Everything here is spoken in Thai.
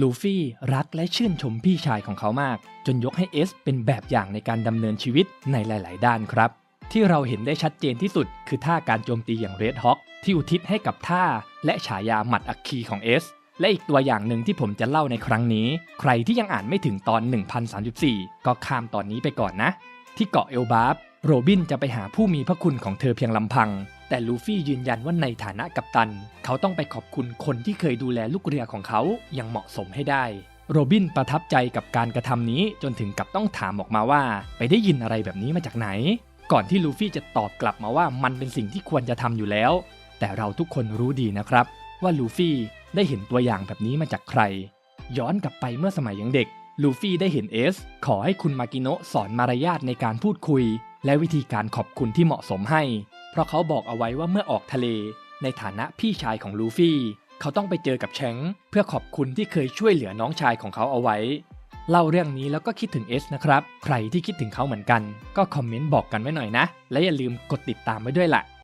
ลูฟี่รักและชื่นชมพี่ชายของเขามาก จนยกให้เอสเป็นแบบอย่างในการดำเนินชีวิตในหลาย ๆ ด้านครับ ที่เราเห็นได้ชัดเจนที่สุด คือท่าการโจมตีอย่างเรดฮอ k ที่อุทิศให้กับท่า และฉายาหมัดอัคคีของเอสและอีกตัวอย่างหนึ่งที่ผมจะเล่าในครั้งนี้ ใครที่ยังอ่านไม่ถึงตอน 1034 ก็ข้ามตอนนี้ไปก่อนนะ ที่เกาะเอลบาร์โรบินจะไปหาผู้มีพระคุณของเธอเพียงลำพัง แต่ลูฟี่ยืนยันว่าในฐานะกัปตัน เขาต้องไปขอบคุณคนที่เคยดูแลลูกเรือของเขาอย่างเหมาะสมให้ได้ โรบินประทับใจกับการกระทำนี้จนถึงกับต้องถามออกมาว่า ไปได้ยินอะไรแบบนี้มาจากไหน ก่อนที่ลูฟี่จะตอบกลับมาว่ามันเป็นสิ่งที่ควรจะทำอยู่แล้ว แต่เราทุกคนรู้ดีนะครับ ว่าลูฟี่ได้เห็นตัวอย่างแบบนี้มาจากใคร ย้อนกลับไปเมื่อสมัยยังเด็กลูฟี่ได้เห็นเอส ขอให้คุณมากิโนะสอนมารยาทในการพูดคุย และวิธีการขอบคุณที่เหมาะสมให้ เพราะเขาบอกเอาไว้ว่าเมื่อออกทะเล ในฐานะพี่ชายของลูฟี่ เขาต้องไปเจอกับแชงเพื่อขอบคุณที่เคยช่วยเหลือน้องชายของเขาเอาไว้ เล่าเรื่องนี้แล้วก็คิดถึงเอสนะครับ ใครที่คิดถึงเขาเหมือนกัน ก็คอมเมนต์บอกกันไว้หน่อยนะ และอย่าลืมกดติดตามไว้ด้วยล่ะ